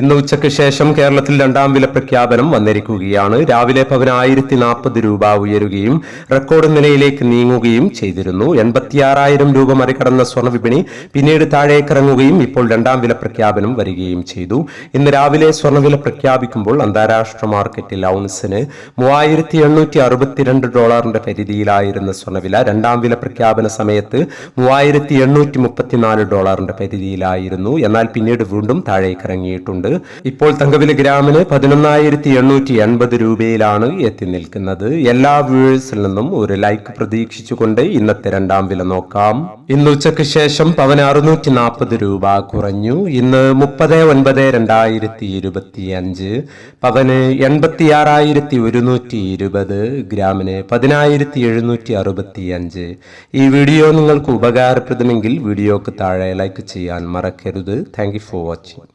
ഇന്ന് ഉച്ചയ്ക്ക് ശേഷം കേരളത്തിൽ രണ്ടാം വില പ്രഖ്യാപനം വന്നിരിക്കുകയാണ്. രാവിലെ പതിനായിരത്തി നാൽപ്പത് രൂപ ഉയരുകയും റെക്കോർഡ് നിലയിലേക്ക് നീങ്ങുകയും ചെയ്തിരുന്നു. എൺപത്തിയാറായിരം രൂപ മറികടന്ന സ്വർണ പിന്നീട് താഴേക്കിറങ്ങുകയും ഇപ്പോൾ രണ്ടാം വില പ്രഖ്യാപനം വരികയും ചെയ്തു. ഇന്ന് രാവിലെ സ്വർണവില പ്രഖ്യാപിക്കുമ്പോൾ അന്താരാഷ്ട്ര മാർക്കറ്റിൽ ഔൺസിന് മൂവായിരത്തി എണ്ണൂറ്റി അറുപത്തിരണ്ട് ഡോളറിന്റെ പരിധിയിലായിരുന്ന സ്വർണവില രണ്ടാം വില പ്രഖ്യാപന സമയത്ത് മൂവായിരത്തി എണ്ണൂറ്റി മുപ്പത്തിനാല് ഡോളറിന്റെ പരിധിയിലായിരുന്നു. എന്നാൽ പിന്നീട് വീണ്ടും താഴേക്കിറങ്ങിയിട്ടുണ്ട് ഇപ്പോൾ തങ്കവില ഗ്രാമിന് പതിനൊന്നായിരത്തി എണ്ണൂറ്റി എൺപത് രൂപയിലാണ് എത്തി നിൽക്കുന്നത്. എല്ലാ വ്യൂവേഴ്സിൽ നിന്നും ഒരു ലൈക്ക് പ്രതീക്ഷിച്ചുകൊണ്ട് ഇന്നത്തെ രണ്ടാം വില നോക്കാം. ഇന്ന് ഉച്ചയ്ക്ക് ശേഷം പവൻ അറുന്നൂറ്റി നാൽപ്പത് രൂപ കുറഞ്ഞു. ഇന്ന് മുപ്പത് ഒൻപത് രണ്ടായിരത്തി ഇരുപത്തി അഞ്ച് പവന് എൺപത്തിയാറായിരത്തി ഒരുന്നൂറ്റി ഇരുപത് ഗ്രാമിന് പതിനായിരത്തി എഴുന്നൂറ്റി അറുപത്തി അഞ്ച് ഈ വീഡിയോ നിങ്ങൾക്ക് ഉപകാരപ്രദമെങ്കിൽ വീഡിയോക്ക് താഴെ ലൈക്ക് ചെയ്യാൻ മറക്കരുത്. Thank you for watching.